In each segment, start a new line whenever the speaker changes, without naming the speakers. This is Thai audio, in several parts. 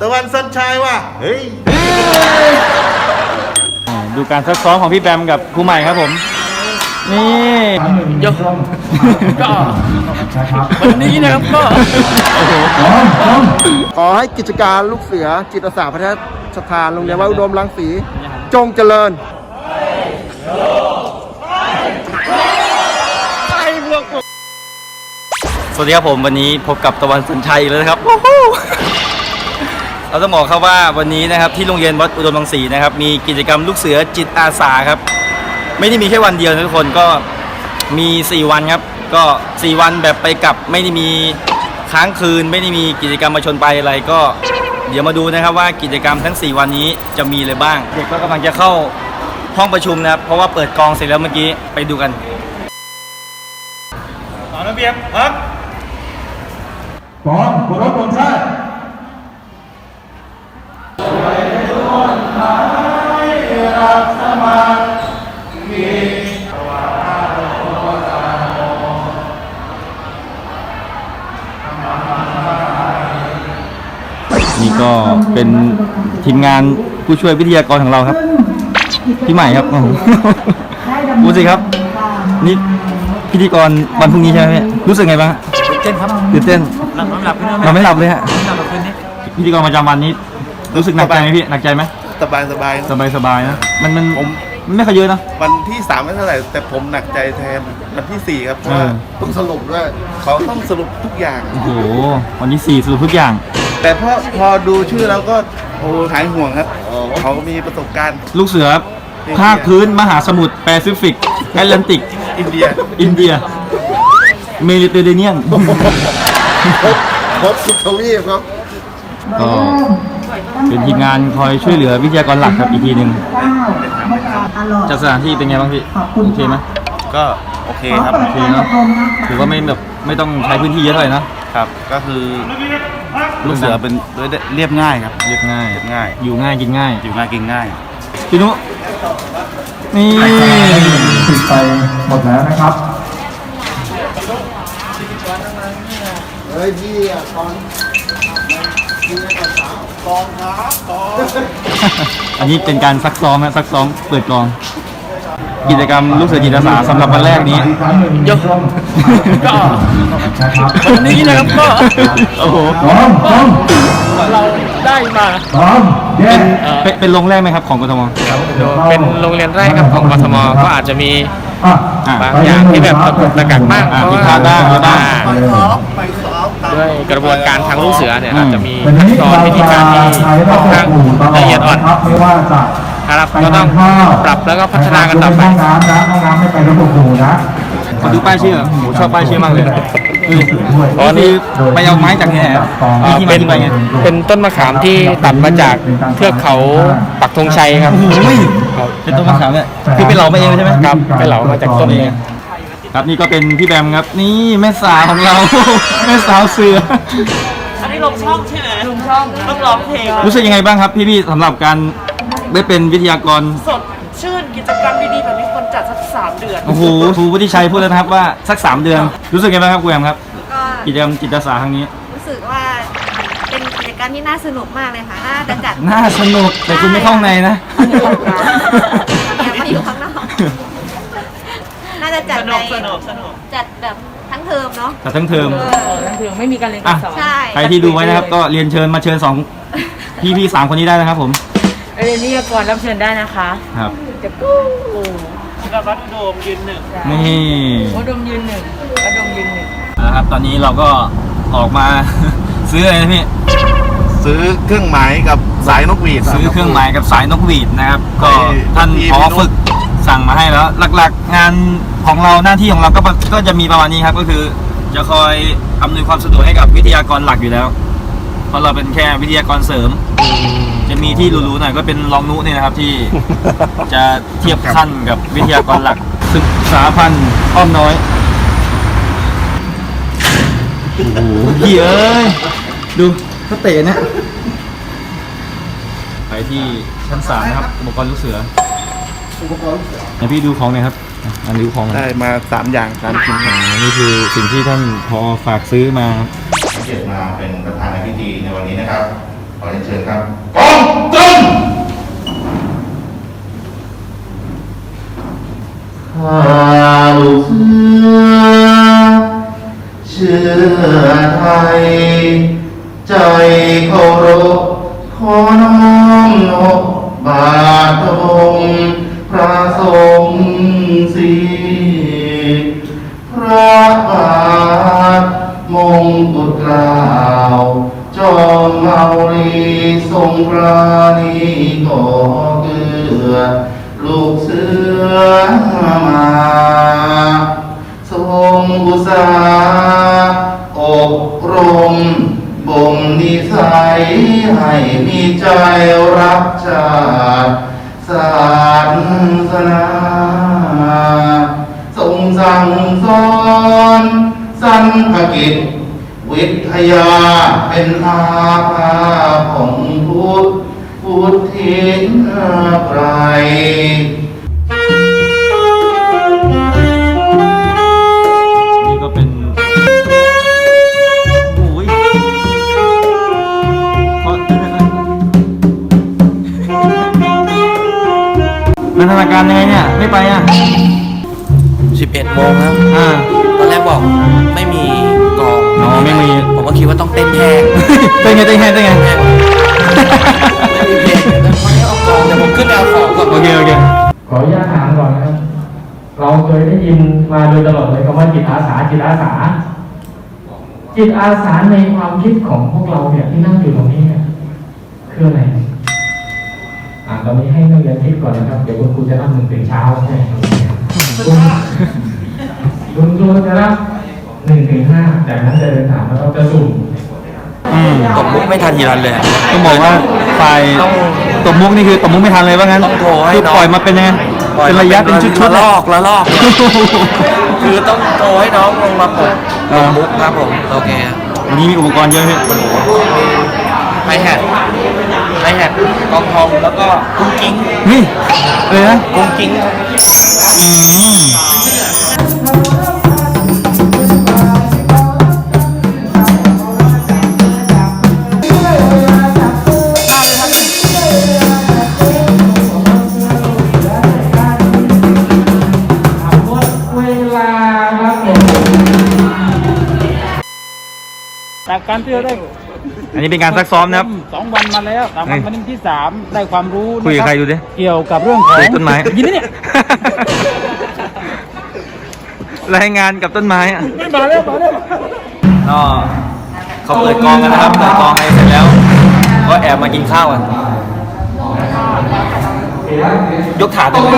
ตะวันสัญชัยว่ะเฮ้ย
อ่าดูการซักซ้อมของพี่แบมกับครูใหม่ครับผม นี่
ยกก็วันนี้นะครับก็
ขอให้กิจการลูกเสือ จิตอาสาพัฒนสถานโรงเรียนวัดอุดมรังสี จงเจริญ
สวัสดีครับผมวันนี้พบกับตะวันสัญชัยอีกแล้วนะครับวู้ฮู้ เราต้องบอกครับว่าวันนี้นะครับที่โรงเรียนวัดอุดมรังสีนะครับมีกิจกรรมลูกเสือจิตอาสาครับ ไม่ได้มีแค่วันเดียวนะทุกคนก็มี 4 วันครับ ก็ 4 วันแบบไปกลับไม่ได้มีค้างคืน ไม่ได้มีกิจกรรมมาชนไปอะไรก็ เดี๋ยวมาดูนะครับว่ากิจกรรมทั้ง 4 วันนี้จะมีอะไรบ้าง เด็กก็กำลังจะเข้าห้องประชุมนะครับ เพราะว่าเปิดกองเสร็จแล้วเมื่อกี้ไปดูกันต่อระเบียบครับ
พร้อมเคารพธงชาติ
ก็เป็นทีมงานผู้ช่วยวิทยากรของเราครับ พี่ใหม่ครับโอ้โหพูดสิครับ นี่พิธีกรวันพรุ่งนี้ใช่ไหมพี่รู้สึกไงบ้างฮะ
เต้นครับ
ตื่นเต้น
หลับนอนหลับพี่น้อง
เราไม่หลับเลยฮะ
หลับแบบคืนนี้
พิธีกรประจำวันนี้ รู้สึกหนักใจไหมพี่หนักใจไหม
สบายสบาย
สบายสบายนะมันมัน
ผม
มันไม่ค่อยเยอะนะ
วันที่สามไม่เท่าไหร่แต่ผมหนักใจแทนวันที่สี่ครับเพราะว่า
เออ
ต้องสรุปด้วยเขาต้องสรุปทุกอย่าง
โอ้โหวันที่สี่สรุปทุกอย่าง
แต่พอพอดูชื่อแล้วก็โอ้หายห่วงครับ เขาก็มีประสบการณ์
ลูกเสือภาคพื้นมหาสมุทรแปซิฟิกแอตแลนติก
อินเดีย
อินเดีย เมดิเตอร์เรเนียน
ครบทุกทวีปครับ
ก็เป็นทีมงานคอยช่วยเหลือวิทยากรหลักครับอีกทีหนึ่งจัดสถานที่เป็นไงบ้างพี่โอเคไหม
ก็โอเคครับ
โอเคเนาะถือว่าไม่แบบไม่ต้องใช้พื้นที่เยอะเท่าไหร่นะครับ
ก็คือ ลูกเสือเป็นเรียบง่ายครับ
เรียบง่าย
เรียบง่าย
อยู่ง่ายกินง่าย
อยู่ง่ายกินง่าย
พี่นุนี่
ปิดไปหมดแล้วนะครับ
เฮ้ยพี่อะตอน
อันนี้เป็นการซักซ้อมนะซักซ้อมเปิดกอง กิจกรรมลูกเสือจิตอาสาสำหรับวันแรกนี้
ยกก็วันนี้นะครับก็
โอ้โห
พร้อมพร้อม
เราได้มา
พร้อมแยก
เป็นเป็นโรงแรกไหมครับของกทม
เป็นโรงเรียนแรกครับของกทมก็อาจจะมี
อะ
อะ
บางอย่างที่แบบตะกุกตะกักมาก
อะ
เพราะ
ผิด
ว่า
พลาดบ้างอะไรบ้าง
อ่
ไปซ้อมตาม
ด้วยกระบวนการทางลูกเสือเนี่ย
อืม
อาจจะมี
วัน
ขั้น
นี้
ตอน
เรา
วิธี
จะ
การที่
ใช้
ค่
ระ
อน
บบ
ข้าง
หมู่ตลอ
ละ
ด
เอียดอ่อน
นะครับไม่ว่าจะ
ครับก็ต้องปรับแล้วก็พัฒนากันต่อไป
ห้องน้ำนะห้องน้ำไม่ไประบบหมู่นะ
ขอดูป้ายชื่อโหชอบป้ายชื่อมากเลยอืม
อ๋อนี่
คือไปเอาไม้จากที่ไหนครับมีที่มาที่ไปไง
เป็นต้นมะขามที่ตัดมาจากเทือกเขาปักธงชัยครับ
โอ้ยเป็นต้นมะขามเนี่ยคือเป็นเหลามาเองเลยใช่ไหม
ครับไปเหลามาจากต้นนี้
ครับนี่ก็เป็นพี่แบมครับนี่แม่สาวของเราแม่สาวเสือ
อันนี้ลงช่องใช่ไหมลงช่องต้องร้องเพลง
รู้สึกยังไงบ้างครับพี่ๆสำหรับการ ได้เป็นวิทยากร
สดชื่นกิจกรรมดีๆแบบนี้ควรจัดสักสามเดือน
โอ้โหครูวุฒิชัยพูดแล้วนะครับว่าสักสามเดือน รู้สึกยังไงบ้างครับครูแอมครับ
ก็
กิจกรรมจิตอาสาครั้งนี้
รู้สึกว่าเป็นกิจกรรมที่น่าสนุกมากเลยค่ะ น่าจะจัด
น่าสนุกแต่คุณไม่เข้าข้างในนะ
อยากมาอยู่ข้างนอก น่าจะจัด
ส
ใน
นุกสนุกสนุก
จัดแบบทั้งเทอมเนาะ
แต่ทั้งเทอม
ไม่มีการเรียน
อะ
ใช่
ใครที่ดูไว้นะครับ ก็เรียนเชิญมาเชิญสองพี่พี่ๆสามคนนี้ได้นะครับผม
เรียนวิทยากรรับเชิญได้นะคะ
ครับ
จะกู้กับวัดอุดมยืนหนึ่ง
นี่
วัดอุดมยืนหนึ่งวัดอุดมยืนหนึ่ง
นะครับ ตอนนี้เราก็ออกมา ซื้ออะไรนะพี่
ซื้อเครื่องหมายกับสายนกหวีด
ซื้อเครื่องหมายกับสายนกหวีดนะครับ ก็
ให้
ท่าน
พี่
พอ
พี่นุ๊ก
ฝึกสั่งมาให้แล้ว หลักๆ งานของเราหน้าที่ของเราก็ก็จะมีประมาณนี้ครับ ก็คือ จะคอยอำนวยความสะดวกให้กับวิทยากรหลักอยู่แล้ว เพราะเราเป็นแค่วิทยากรเสริมจะมี ที่รู้ๆหน่อยก็เป็นรองนุเนี่ยนะครับที่ จะเทียบขั้นกับวิทยากรหลักศึกษาพันธ์อ้อมน้อยโอ้โหพี่เอ้ยดูเขาเตะเนี่ยไปที่ชั้นสามนะครับอุปกรณ์ลูกเสืออุปกรณ์ลูกเสือเดี๋ยวพี่ดูของหน่อยครับอะอันนี้ดูของหน่อย
ได้มาสามอย่างสามชิ้นครับ
อ่านี่คือสิ่งที่ท่านพอฝากซื้อมา
เกียรติมาเป็นประธานในพิธีในวันนี้นะครับ
ขอเรียนเชิญครับกองตรงข้าลูกเสือเชื่อไทย ใจเคารพขอน้อมนบบาทพงพระสงฆ์สีพระบาท ปราณีก่อเกือ ลูกเสือมาทรงอุตสาอบรมบ่มนิสัยให้มีใจรักชาติศาสนาทรงสั่งสอนสันพกิจ วิทยาเป็นอาภาของพุทธพุทธินไพร
นี่ก็เป็นโอ้ยขอเดินหน่อยนันทนาการยังไงเนี่ย ไม่ไปอะ
11โมงครับ
อ่า
ตอนแรกบอกไม่มีก อง
อ๋อไม่มี
ผมก็คิดว่าต้องเต้นแห้ง
เต้นไงเต้นไงเต้นไง
ไม่มีเพลงเดี๋ยวเขาให้เอากองเดี๋ยวผมขึ้นไปเอาของก่อน
โอเคโอเค
ขออนุญาตถามก่อนนะครับ เราเคยได้ยินมาโดยตลอดเลยคำว่าจิตอาสาจิตอาสา จิตอาสาในความคิดของพวกเราเนี่ยที่นั่งอยู่ตรงนี้เนี่ยคืออะไรอ่าตอนนี้ให้นักเรียนคิดก่อนนะครับเดี๋ยวคุณครูจะนับหนึ่งถึงเช้าใช่ไหมคุณคุณครูจะนับ หนึ่งถึงห้าจากนั้นจะเดินถามแล้วก็จะสุ่ม
อืม
ตบมุกไม่ทันทีรันเลยอะ
ต้องบอกว่าฝ่ายตบมุกนี่คือตบมุกไม่ทันเลยว่างั้น
ต้องโทรให้
คือ
น้อง
ปล่อยมาเป็นยังไงเป็นระยะเป็นชุดๆ
ละล
อะ
อกละลอก คือต้องโทรให้น้องลงมาปก
อ่า
มุกครับผม โอเค
วันนี้มีอุปกรณ์เยอะพี่
ไอแฮดไอแฮดกองทองแล้วก็กุ้งกิ้ง
นี่อะไรนะ
กุ้งกิ้ง
อืม
เว
จากการที่เราได้
อันนี้เป็นการซักซ้อมนะครับ
สองวันมาแล้วสามวัน
เฮ้ย
วันนี้ที่สามได้ความรู้
คุยกับ
นะ
ใครดูดิ
เกี่ยวกับเรื่องของ
คุยต้นไม้
ยินดีเนี่ย
รายงานกับต้นไม้อะ
มาแล้วมาแล้ว
ก็เขาเปิดกองกันนะครับเปิดกองอะไรเสร็จแล้ว ก็แอบมากินข้าวกันยกถาดได้เลย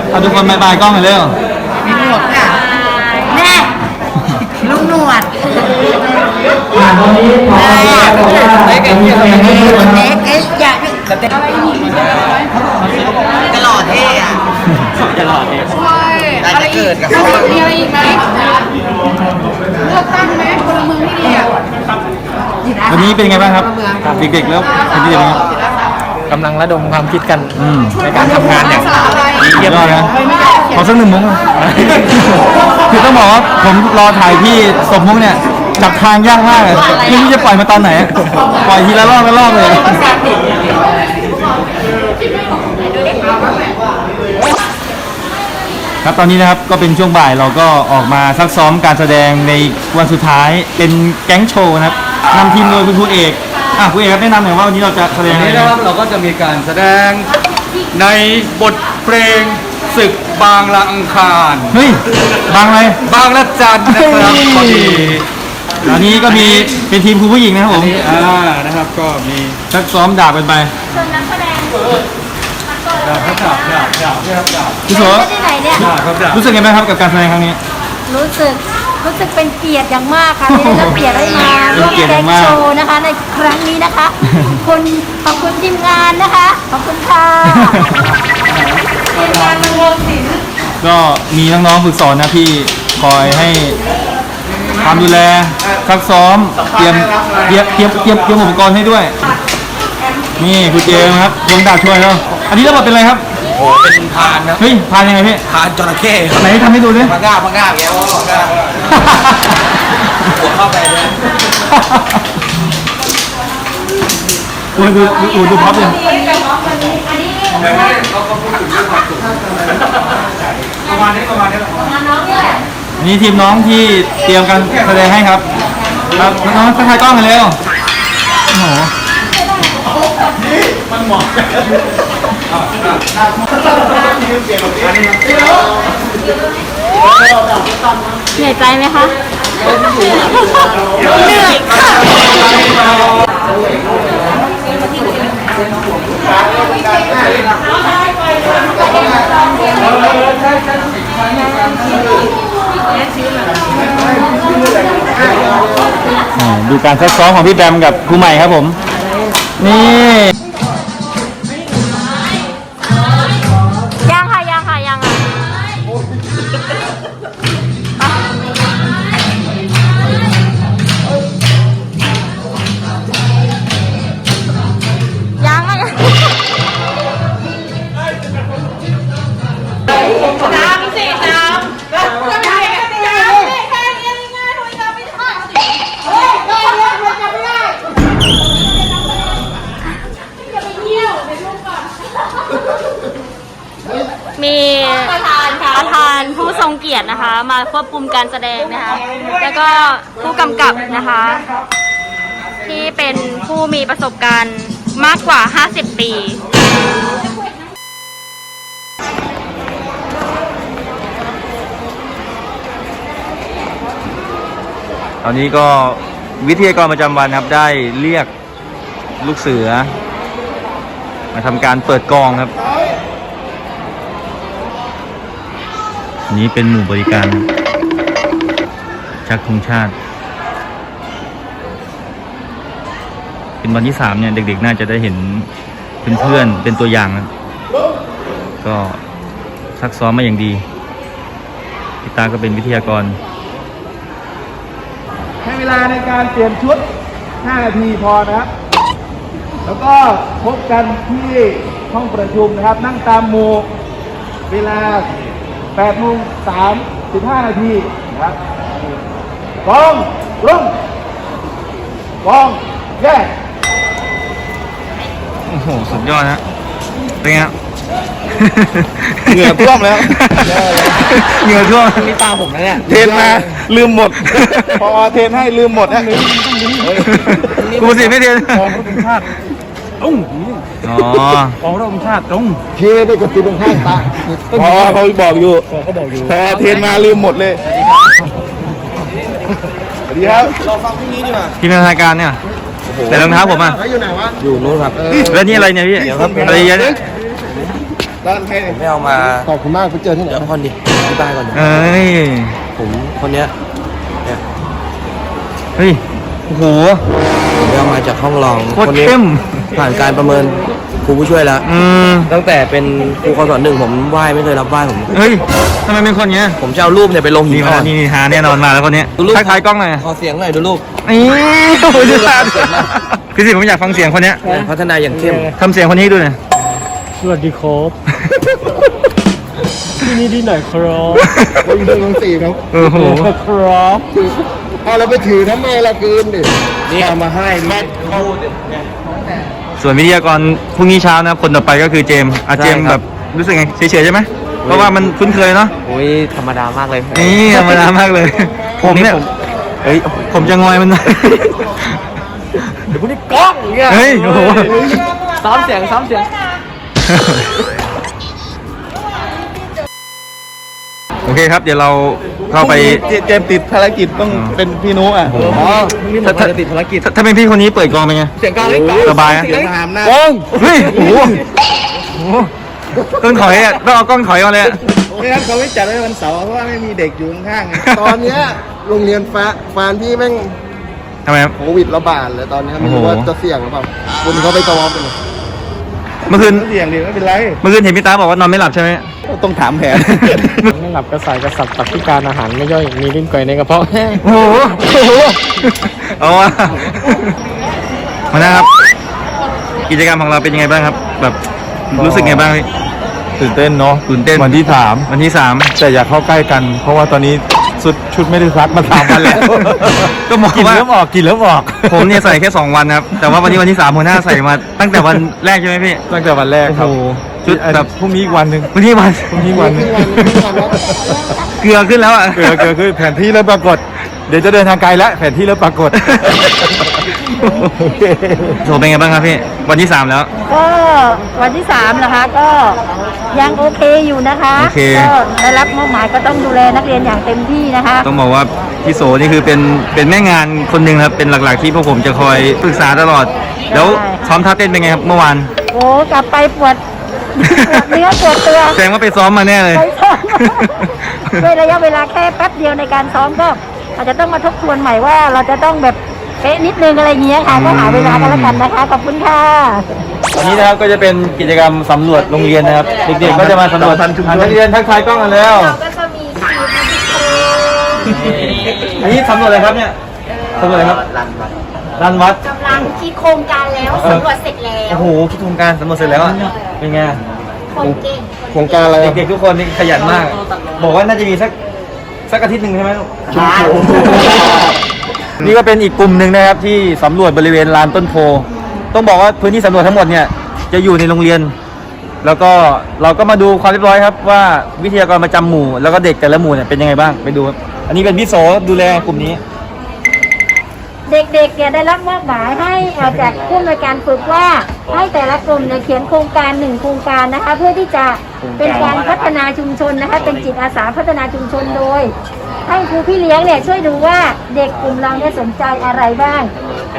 ครับเอา
ทุกคนบายบายกล้องหน่อยเร็ว
แม่ลุงหนวด
อ่าตอนนี้พอบอกว่าจะมีเพลงให้ด้วยนะครับ
เอ๊ะเอ๊ะอย่าตลอดเท่อะ
จะหลอดเอง
ใช่
ได้จะเกิดกับเขา
มีอะไรอีกไหมเลือกตั้งไหมพลเมืองที่ดีอะ
วันนี้เป็นไงบ้างครับ เด็กๆแล้วเป็นยังไงบ้าง
กำลังระดมความคิดกัน
อืม
ในการทำงานอย่าง
เยี่ยมเลยนะขอสักหนึ่งมุกอะคือต้องบอกว่าผมรอถ่ายพี่สมมุกเนี่ยจับทางยากมากเลยไม่รู้จะปล่อยมาตอนไหน ปล่อยทีละรอบละรอบเลย ครับตอนนี้นะครับก็เป็นช่วงบ่ายเราก็ออกมาซักซ้อมการแสดงในวันสุดท้ายเป็นแก๊งโชว์นะครับนำทีมโดยคุณครูเอก อะครูเอกครับแนะนำหน่อยว่าวันนี้เราจะแสดง
วัน
อะไร
นี้นะครับเราก็จะมีการแสดงในบทเพลงศึกบางละอังคาร
เฮ้ยบางอะไร
บางละจันนะครับ
เฮ้ย
พอดี
อันนี้ก็มีเป็นทีมครูผู้หญิงนะครับผม
อ่านะครับก็มี
ซักซ้อมดาบกันไป
เชิญนักแสดง
ดาบครับดาบดาบดาบเนี่ยครับดาบ
พี่โส
ที่ไหนเนี่ย
ดาบครับดาบ
รู้สึกยังไงบ้างครับกับการแสดงครั้งนี้
รู้สึก รู้สึกเป็นเกียรติอย่างมากค่ะที่ได้รับเกียรติได้มาร่วม
เป็นเกียรติ
แส
อ
ด
ย่างงมาก
โชว์นะคะ ในครั้งนี้นะคะขอบคุณขอบคุณทีมงานนะคะขอบคุณค่ะทีมงานมันวงศิลป์
ก็มีน้องๆฝึกสอนนะพี่คอยให้ความดูแลซักซ้อมเตรียมเตรียมเตรียมเตรียมเตรียมอุปกรณ์ให้ด้วย นี่คุณเจมส์ครับดวงดาบช่วยแล้วอันนี้ระบบเป็นอะไรครับ
โอ้เป็นพานนะ
เฮ้ยพานยังไงพี่
พานจระเข้ครับ
ไหนทำให้ดูดิ
มังง่ามังง่าแกว่ามังง่าหัวเข้าไปเลย
โอ้ยดูดูดูดูพับเลย
ประมาณนี้ประมาณนี้
นี่ทีมน้องที่เตรียมการแสดงให้ครับ ครับน้องๆทักทายกล้องกันเร็วโอ้โห มัน
เหนื่อยใจไหมคะ เหนื่อยค่ะ
อ่าดูการซักซ้อมของพี่แบมกับครูใหม่ครับผม นี่
ยรตินะคะ มาควบคุมการแสดงนะคะ แล้วก็ผู้กำกับนะคะ ที่เป็นผู้มีประสบการณ์มากกว่า 50 ปี
ตอนนี้ก็วิทยากรประจำวันครับได้เรียกลูกเสือ มาทำการเปิดกองครับ นี้เป็นหมู่บริการ ชักธงชาติ เป็นวันที่สามเนี่ย เด็กๆ น่าจะได้เห็นเพื่อนๆ เป็นตัวอย่างนะก็ซักซ้อมมาอย่างดีพี่ตาก็เป็นวิทยากร
ให้เวลาในการเปลี่ยนชุด 5 นาทีพอนะครับ แล้วก็พบกันที่ห้องประชุมนะครับ นั่งตามหมู่เวลา 8โมง35 นาทีนะครับกองรุ่งกองแยก
โอ้โห สุดยอดฮะเป็นไงฮะ
เหงื่อท่วมแล้ว
เหงื่อท่วม
นี่ตาผมนะเนี่ย
เทรนมาลืมหมด พอเทรนให้ลืมหมดนะ
กูสิไม่เรียน
ของพระองค์ชาติตรง
อ๋อ
ของพระองค์ชาติตรง
เทได้กับติดตรงข้างตา
พอเขาบอกอยู่
เขาบอกอยู่
พอเทรนมาลืมหมดเลยสวัสดีครับ
ทีมงานรายการเนี่ยแต่รองเท้าผมอะ
แล้วอยู่ไหนวะ
อยู่นู้นครับ
แล้วนี่อะไรเนี่ยพี่อะไรเยอะเนี่ย
ด้านให้
ผมไม่เอามา
ขอบคุณมากไปเจอที่ไหน
เดี๋ยวก่อนดิที่บ้านก่อนดิ
เอ้ย
ผมคนเนี้ย
เฮ้ยโอ้โห
ผมไปเอามาจากห้องรอง
โคตร
คนนี้
เข้ม
ผ่านการประเมินครูผู้ช่วยแล้ว
อืม
ตั้งแต่เป็นครูคอนสอนหนึ่งผมไหว้ไม่เคยรับไหว้ผม
เฮ้ยทำไมเป็นคนเงี้ย
ผมจะเอารูปเนี่ยไปลงหิ
นี่
น
มา
อ่อน
นี่นี่หาแน่นอนมาแล้วคนเนี้ย
ดูรูป
ทักทายกล้องหน่อย
ขอเสียงหน่อยดูรูป
นี่โอ้โหดูสาดพี่สิผมอยากฟังเสียงคนเนี้ย
พัฒนาอย่างเข้ม
ทำเสียงคนนี้ให้ดูหน่อย
สวัสดีครับที่นี่ที่ไหนครับ
เราอยู่เดินลงสี่ครับ
โอ้โห
ครับ
เอาเราไปถือทำไมละคืนดิ
นี่เอามาให้แม่
ส่วนวิทยากรพรุ่งนี้เช้านะคนต่อไปก็คือเจมส์อาเจมส์แบบรู้สึกไงเฉยๆใช่ไหมเพราะว่ามันคุ้นเคยเนาะ
โอ้ยธรรมดามากเลย
นี่ธรรมดามากเลย ผมเนี่ย
เฮ้ย
ผมจะงอยมันหน่อย
เดี๋ยวพวกนี้กล้องเนี่ย
เฮ้ยโอ้โห
ซ้อมเสียงซ้อมเสียง
อเคครับเดี๋ยวเราเข้าไป
เจมส์ติดภารกิจต้องเป็นพี่นุอะอ๋อนี่ผมจะติดภารกิจ
ถ้าถ้าเป็นพี่คนนี้เปิดกองเป็นไง
เสียงกลางเล็ก
สบายอะ
เสียงหามหน้า
กล้องเฮ้ยโอ้โหโอ้โหกล้องถอยอะต้องเอากล้องถอยมาเลยอะ
ไม่งั้นเขาไม่จัดไว้วันเสาร์เพราะว่าไม่มีเด็กอยู่ข้างๆไง
ตอนเนี้ยโรงเรียนฟ้าฟานพี่แม่ง
ทำไมครับ
โควิดระบาดเลยตอนเนี้ยไม่รู้
โอ้โห
ว่าจะเสี่ยงหรือเปล่าคุณเขาไปซ้อมกันเลย
เมื่อคืน
เสี่ยงดิไม่เป็นไร
เมื่อคืนเห็นพี่ตาบอกว่านอนไม่หลับใช่ไหม
ต้องถามแผน
ไม่หลับกระสายกระสับตับพิการอาหารไม่ย่อยมีลิ้นไก่ในกระเพาะ
โอ้โหโอ้โหเอาวะมานะครับ กิจกรรมของเราเป็นยังไงบ้างครับ แบบรู้สึกไงบ้างพี่
ตื่นเต้นเนาะ
ตื่นเต้น
วันที่สาม
วันที่สาม
แต่อย่าเข้าใกล้กัน เพราะว่าตอนนี้ สุดชุดไม่ได้ซักมาสามวันแล้ว
ก็บอก
กิน
ว่า
เริ่มออกกินเริ่มออก
ผมเนี่ยใส่แค่สองวันนะครับ แต่ว่าวันนี้วันที่สามหัวหน้าใส่มาตั้งแต่วันแรกใช่ไหมพี่
ตั้งแต่วันแรกครับ
โอ้โหชุดแบบ
พรุ่งนี้อีกวันหนึ่ง
วันนี้วัน
พรุ่งนี้อีกวันหนึ่ง
เกลือขึ้นแล้วอะ
เกิดเกิดขึ้นแผนที่เริ่มปรากฏ เดี๋ยวจะเดินทางไกลแล้วแผนที่เริ่มปรากฏ โอเค
โชว์เป็นไงบ้างครับพี่ วันที่สามแล้ว
ก็วันที่สามนะคะก็ยังโอเคอยู่นะคะ
โอเค
ก็ได้รับมอบหมายก็ต้องดูแลนักเรียนอย่างเต็มที่นะคะ
ต้องบอกว่าพี่โสนี่คือเป็นเป็นแม่งานคนหนึ่งครับ เป็นหลักๆที่พวกผมจะคอยปรึกษาตลอด แล้วซ้อมท่าเต้นเป็นไงครับเมื่อวาน
โอ้กลับไปปวดปวดเนื้อปวดตัว
แสดงว่าไปซ้อมมาแน่เลย
ไปซ้อม ด้วยระยะเวลาแค่แป๊บเดียวในการซ้อมก็ อาจจะต้องมาทบทวนใหม่ว่าเราจะต้องแบบเป๊ะนิดนึงอะไรอย่างเงี้ยค่ะก็หาเวลากันแล้วกันนะคะขอบคุณค่ะ
วันนี้นะครับก็จะเป็นกิจกรรมสำรวจโรงเรียนนะครับเด็กๆก็จะมาสำรวจ
สัมพันธ์ชุมชน
อะนักเรียนทักทายกล้องกันแล้ว
ก็จะมี
อันนี้สำรวจอะไรครับเนี่ยสำรวจอะไรครับรันวัด
กำลังคิดโครงการแล้วสำรวจเสร็จแล้
โอ้
ว
โหคิดโครงการสำรวจเสร็จแล้วอะเป็นไง
คนเก่ง
โครงการอะไรอะ
เด็กๆทุกคนนี่ขยันมาก บอกว่าน่าจะมีสัก สักอาทิตย์หนึ่งใช่ไหมลูกนี่ก็เป็นอีกกลุ่มหนึ่งนะครับที่สำรวจบริเวณลานต้นโพ ต้องบอกว่าพื้นที่สำรวจทั้งหมดเนี่ยจะอยู่ในโรงเรียน แล้วก็เราก็มาดูความเรียบร้อยครับ ว่าวิทยากรประจำหมู่แล้วก็เด็กแต่ละหมู่เนี่ยเป็นยังไงบ้างไปดูครับอันนี้เป็นพี่โสดูแลกลุ่มนี้
เด็กๆเนี่ยได้รับมอบหมายให้เอ่อจากผู้อำนวยการฝึกว่า ให้แต่ละกลุ่มเนี่ยเขียนโครงการหนึ่งโครงการนะคะ เพื่อที่จะเป็นการพัฒนาชุมชนนะคะ เป็นจิตอาสาพัฒนาชุมชนโดย ให้ครูพี่เลี้ยงเนี่ยช่วยดูว่าเด็กกลุ่มเราเนี่ยสนใจอะไรบ้าง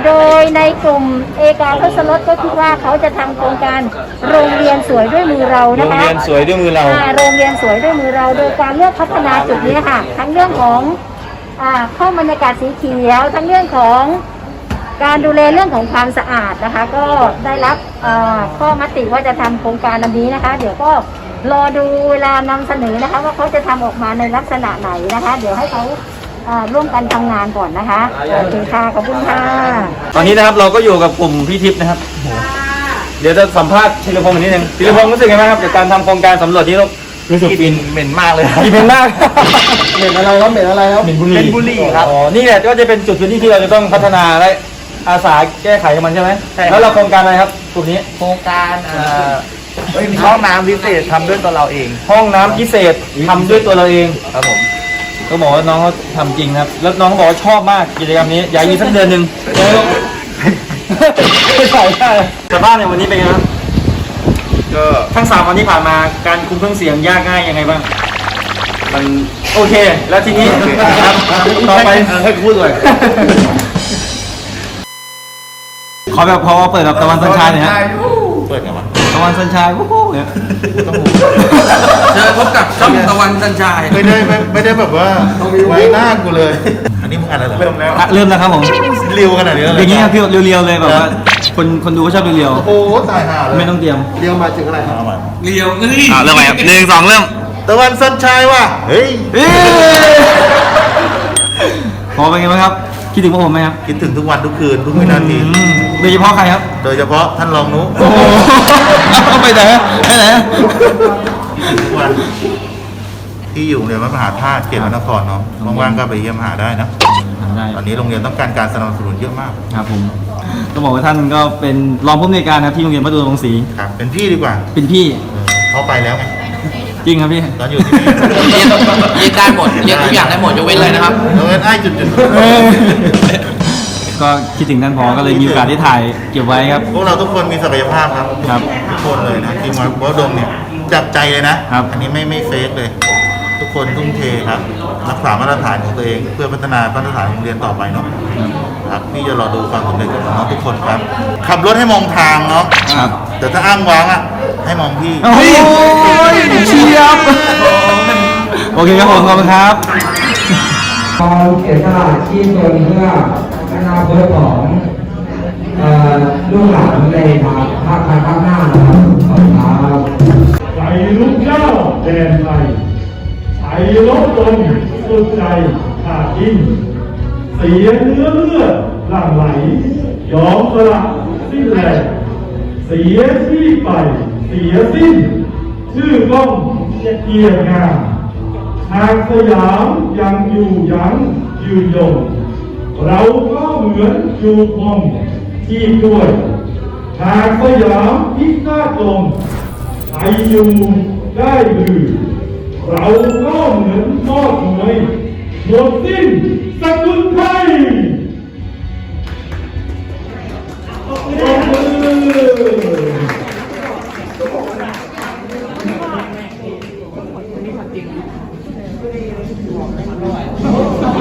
โดยในกลุ่มเอกาทศรสก็คิดว่าเขาจะทำโครงการโรงเรียนสวยด้วยมือเรา
โร
นะ
ง
คะ
เรียนสวยด้วยมือเรา
อ่าโรงเรียนสวยด้วยมือเราโดยการเลือกพัฒนาจุดนี้ค่ะ ทั้งเรื่องของอ่าข้อบรรยากาศสีเขียว ทั้งเรื่องของ การดูแลเรื่องของความสะอาดนะคะ ก็ได้รับอ่าข้อมติว่าจะทำโครงการอันนี้นะคะ เดี๋ยวก็รอดูเวลานำเสนอนะคะ ว่าเขาจะทำออกมาในลักษณะไหนนะคะ เดี๋ยวให้เขาอ่าร่วมกันทำงานก่อนนะคะโอเคค่ะขอบคุณค่ะ
ตอนนี้นะครับเราก็อยู่กับกลุ่มพี่ทิพย์นะครับ เดี๋ยวจะสัมภาษณ์ธีรพงศ์นิดนึงธีรพงศ์รู้สึกยังไงบ้างครับกับการทำโครงการสำรวจที่ลูก
รู้สึกกินเหม็นมากเลย
กี่เป็นมาก
เหม็นอะไรครับเหม็นอะไรครับ
เป็นบุรี
เป็นบุหรี่ครับ
อ๋อนี่แหละก็จะเป็นจุดพื้นที่ที่เราจะต้องพัฒนาและ อาสาแก้ไขกับมันใช่ไหม
ใช่ครับ
แล้วเราโครงการอะไรครับกลุ่มนี้
โครงการเอ่อห้องน้ำพิเศษทำด้วยตัวเราเอง
ห้องน้ำพิเศษทำด้วยตัวเราเอง
ครับผม
ก็บอกว่าน้องเขาทำจริงนะครับ แล้วน้องเขาบอกว่าชอบมากกิจกรรมนี้ อยากมีสักเดือนหนึ่งไม่ใช่ใช่สภาพในวันนี้เป็นไงครับ
ก็
ทั้งสามวันที่ผ่านมาการคุมเครื่องเสียงยากง่ายยังไงบ้าง
มัน
โอเค แล้วทีนี้ครับต่อไป
ให้พูดเลย
ขอแบบพอเปิดแบบตะวันสัญชัยหน่อยฮะ
เปิดไงวะ
ตะวันสัญชัยวู้ฮู้เนี่ย
เชิญพบกับช่องตะวันสัญชัย
ไม่ได้ไม่ไม่ได้แบบว่าไว้หน้ากูเลย อันนี้มึงอ่านอะไรเริ่มแล้ว
อะเริ่มแล้วครับผม
เร็วขนาดนี้เลย
อย่างนี้ครับพี่เรียวๆเลยแบบว่าคนคนดูก็ชอบเรียว
โอ้โหตายห่าเล
ๆ
ย
ไม่ต้องเตรียม
เรียวมาถึงอะไรครับ
เอาใหม่
เลียวเอ้ย
อ่าเริ่มใหม่ครับหนึ่งสองเริ่ม
ตะวันสัญชัยว่ะเฮ้ย
เอ้ยพอเป็นไงบ้างครับ คิดถึงพวกผมไหมครับ
คิดถึงทุกวันทุกคืนทุกวินาที
อืมโดยเฉพาะใครครับ
โดยเฉพาะท่านรองนุ
โอ้โหเอาไปไหนอะไปไหนอะ
ทุกวัน ที่อยู่ในวัดมหาธาตุเขตพระนครเนาะว่างๆก็ไปเยี่ยมหาได้นะ
ได้
ตอนนี้โรงเรียนต้องการการสนับสนุนเยอะมาก
ครับผมต้องบอกว่าท่านก็เป็นรองผู้อำนวยการนะครับที่โรงเรียนวัดดุรงศรี
ครับเป็นพี่ดีกว่า
เป็นพี่
เออเขาไปแล้วไง
จริงครับพี่
ตอนอยู่ที่นี่
เรียนเรียนได้หมดเรียนทุกอย่างได้หมดยกเว้นเลยนะครับ
เออไอ้จุดจุด
ก็คิดถึงท่านพอก็เลยมีโอกาสได้ถ่ายเก็บไว้ครับ
พวกเราทุกคนมีศักยภาพครับ
ครับ
ทุกคนเลยนะทีมวัดวัดดมเนี่ยจับใจเลยนะครับ อันนี้ไม่ไม่เฟกเลย ทุกคนทุ่มเทครับ รักษามาตรฐานของตัวเอง เพื่อพัฒนามาตรฐานของโรงเรียนต่อไปเนาะครับพี่จะรอดูความสำเร็จของน้องทุกคนครับขับรถให้มองทางเนาะ
ครับ
แต่ถ้าอ้างว้างอะ ให้มองพี่
โอ้ยเชียบโอเคครับผมขอบคุณครับ
ความเสียสละที่ตนเพื่ออนาคตของเอ่อลูกหลานในภาคภาคภายภาคหน้านะครับขอบคุณครับ
ใจลุกเจ้าแดนไทยไทยลบตนสุดใจขาดดิ้นเสียเนื้อเลือดหลั่งไหลยอมสละสิ้นแรงเสียที่ไป เสียสิ้น ชื่อก้องเกียรติงามหากสยามยังอยู่ยังยืนยงเราก็เหมือนอยู่พงที่ด้วยหากสยามพิฆาตลงไทยอยู่ได้หรือเราก็เหมือนทอดมวยหมดสิ้นสกุลไทยปรบมือ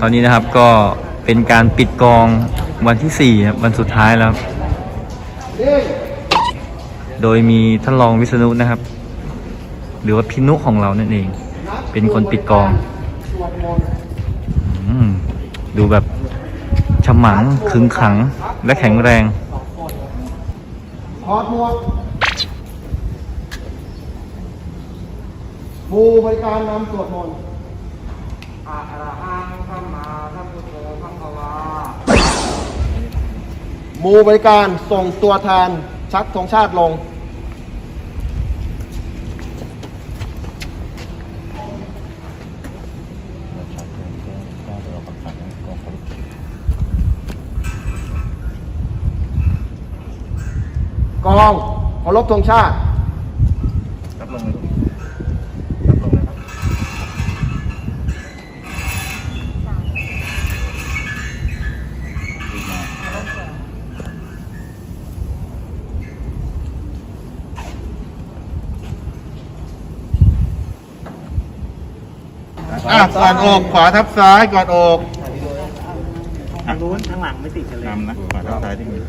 ตอนนี้นะ
ครับก็เป็นการปิดกองวันที่ 4 วันสุดท้ายแล้ว โดยมีท่านรองวิษณุนะครับ หรือว่าพินุของเรานั่นเอง เป็นคนปิดกองอดูแบบฉมังขึงขังและแข็งแรง
ถอดหมวกบูบริการนำสวดมนต์ อะระหังสัมมาสัมพุทโธพังความูบริการส่งตัวแทนชักธงชาติลง กองเคารพธงชาติ
อะก่อนอกขวาทับซ้ายก่อนอกทางนู้นทางหลังไม่ติดกันเลยนำนะขวาทับซ้ายที่มือ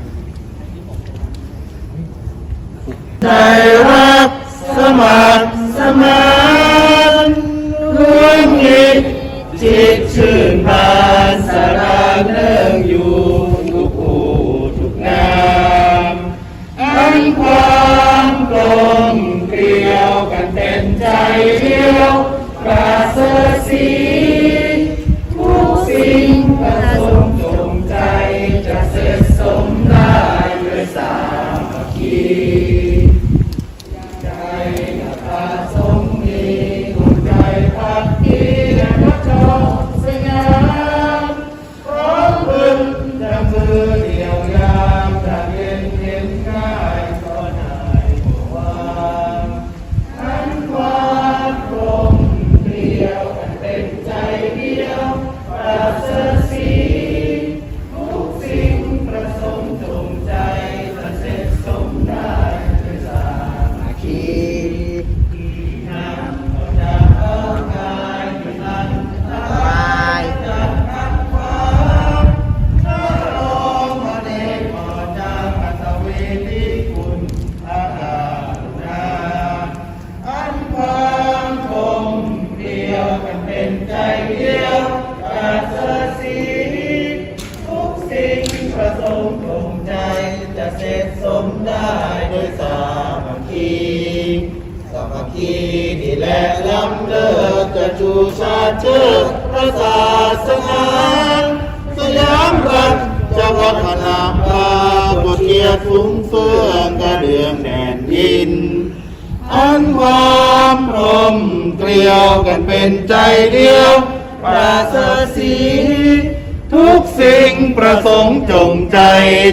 ใจรักสมัครสมานร่วมคิดจิตชื่นบานสรางเนื่องอยู่ทุกผู้ทุกงามอันความกลมเกลียวกันเต็มใจเดียว แหละล้ำเลิศจะชูชาเชิดพระศาสนาสยามรัฐจะพัฒนาพาบทเกียฟุ้งเฟื่องกระเดื่องแดนดิน อันความพรมเกลียวกันเป็นใจเดียวประเสริฐสีทุกสิ่งประสงค์จงใจ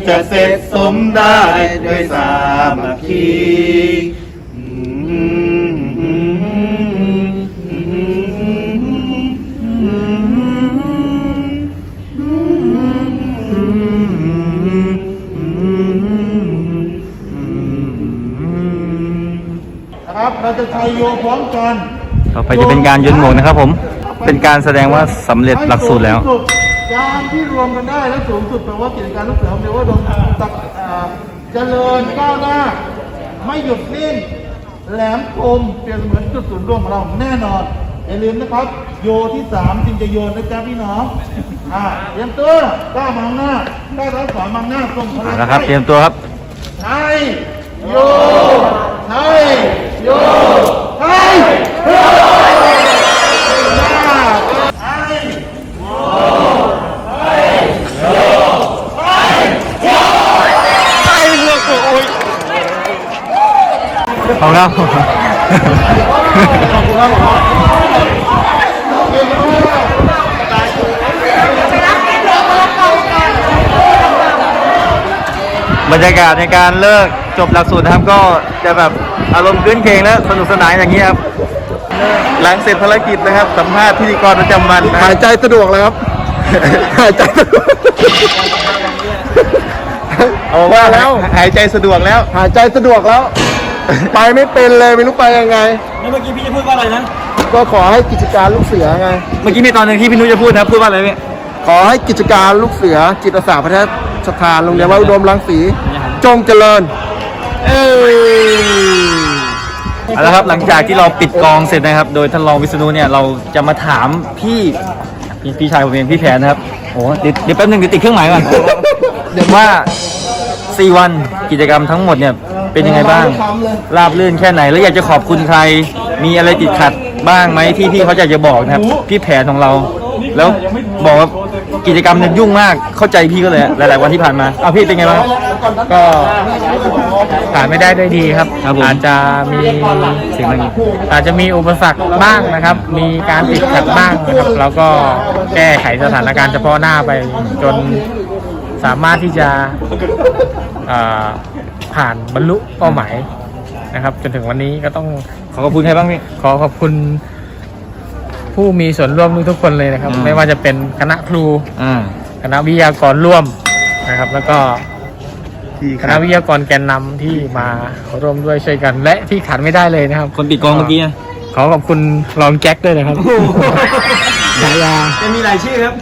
จะเสร็จสมได้ด้วยสามัคคี ครับเราจะชัยโยพร้อมกัน
ต่อไปจะเป็นการโยนหมวกนะครับผม เป็นการแสดงว่าสำเร็จหลักสูตรแล้ว
ให้สูงสุดการที่รวมกันได้และสูงสุดแปลว่ากิจการลูกเสือแปลว่าดงตักอ่าเจริญก้าวหน้า ไม่หยุดนิ่งแหลมคมเปรียบเสมือนจุดศูนย์รวมของเราแน่นอนอย่าลืมนะครับ โยที่สามจึงจะโยนนะจ๊ะพี่น้องอ่าเตรียมตัวก้าวมาข้างหน้าก้าวซ้ายขวามาข้างหน้าตรงพลัง
แล้วครับ เตรียมตัวครับ
ไทยโยไทย โยไทยโย
เอาแล้วบรรยากาศในการเลิกจบหลักสูตรนะครับก็จะแบบ อารมณ์คืนเพลงและสนุกสนานอย่างนี้ครับ หลังเสร็จภารกิจนะครับ สัมภาษณ์พิธีกรประจำวันหายใจสะดวกแล้วครับ หายใจสะดวก เอาว่าแล้ว หายใจสะดวกแล้ว หายใจสะดวกแล้ว ไปไม่เป็นเลยไม่รู้ไปยังไงนี่เมื่อกี้พี่จะพูดว่าอะไรนะ
ก็ขอให้กิจการลูกเสือไง
เมื่อกี้มีตอนหนึ่งที่พี่นุ้ยจะพูดนะครับพูดว่าอะไรเนี่ย
ขอให้กิจการลูกเสือ จิตอาสาพัฒนาสถานโรงเรียนวัดอุดมรังสี จงเจริญ เอ้ย
เอาละครับหลังจากที่เราปิดกองเสร็จนะครับ โดยท่านรองวิษณุเนี่ยเราจะมาถามพี่พี่พี่ชายผมเองพี่แผนนะครับโอ้โหเดี๋ยวเดี๋ยวแป๊บนึงเดี๋ยวติดเครื่องหมายก่อนเดี๋ยวว่า4วันกิจกรรมทั้งหมดเนี่ยเป็นยังไงบ้างราบรื่นแค่ไหน แล้วอยากจะขอบคุณใคร มีอะไรติดขัดบ้างไหมที่พี่เขาอยากจะบอกนะครับ พี่แผนของเรา แล้วบอกว่ากิจกรรมเนี่ยยุ่งมากเข้าใจพี่ก็เลยอะหลายๆวันที่ผ่านมาเอาพี่เป็นไงบ้าง
ก็ ผ่านไม่ได้ด้วยดีครับ
ครับผม
อาจจะมีสิ่งหนึ่งอาจจะมีอุปสรรคบ้างนะครับ มีการติดขัดบ้างนะครับแล้วก็แก้ไขสถานการณ์เฉพาะหน้าไปจนสามารถที่จะเอ่อผ่านบรรลุเป้าหมายนะครับ จนถึงวันนี้ก็ต้อง
ขอขอบคุณใครบ้างพี่
ขอขอบคุณผู้มีส่วนร่วมทุกๆคนเลยนะครับ
อืม
ไม่ว่าจะเป็นคณะครู
อ่า
คณะวิทยากรร่วมนะครับ แล้วก็ คณะวิทยากรแกนนำที่มาร่วมด้วยช่วยกัน และที่ขาดไม่ได้เลยนะครับ
คนปิดกองเมื่อกี้อะ
ขอขอบคุณรองแจ็คด้วยนะครับ ฉายา
จะมีรายชื่อครับ